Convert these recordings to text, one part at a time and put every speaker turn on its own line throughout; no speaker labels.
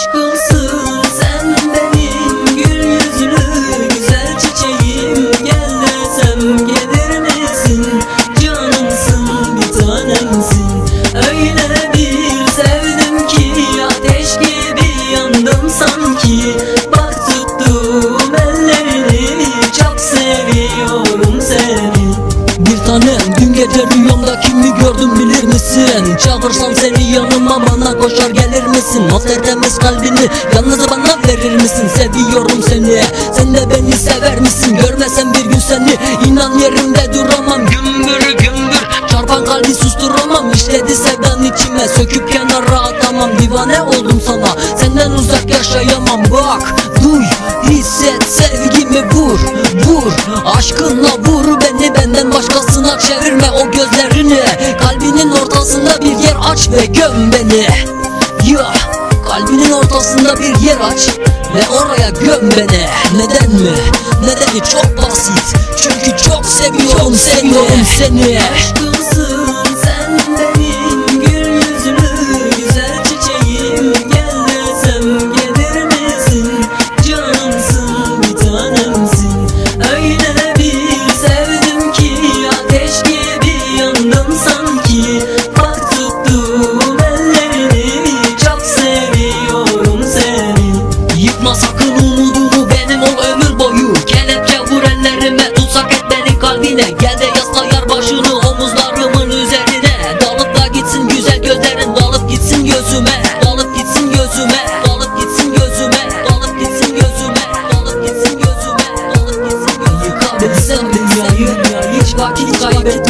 aşkımsın. Misin? Çağırsam seni yanıma bana koşar gelir misin? O tertemiz kalbini yalnız bana verir misin? Seviyorum seni Sen de beni sever misin? Görmesem bir gün seni inan yerimde duramam Gümbür gümbür çarpan kalbi susturamam İşledi sevdan içime söküp kenara atamam Divane oldum sana senden uzak yaşayamam Bak duy hisset sevgimi vur vur Aşkınla vur beni ve göm beni. Ya kalbinin ortasında bir yer aç ve oraya göm beni. Neden mi? Nedeni çok basit. Çünkü çok seviyorum seni. seni. Aşkımsın ที่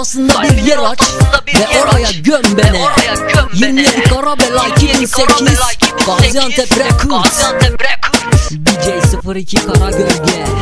ortasında bir yer aç ve oraya göm beni. 27 Karabela 2008 Gaziantep Records. DJ 02 Kara Gölge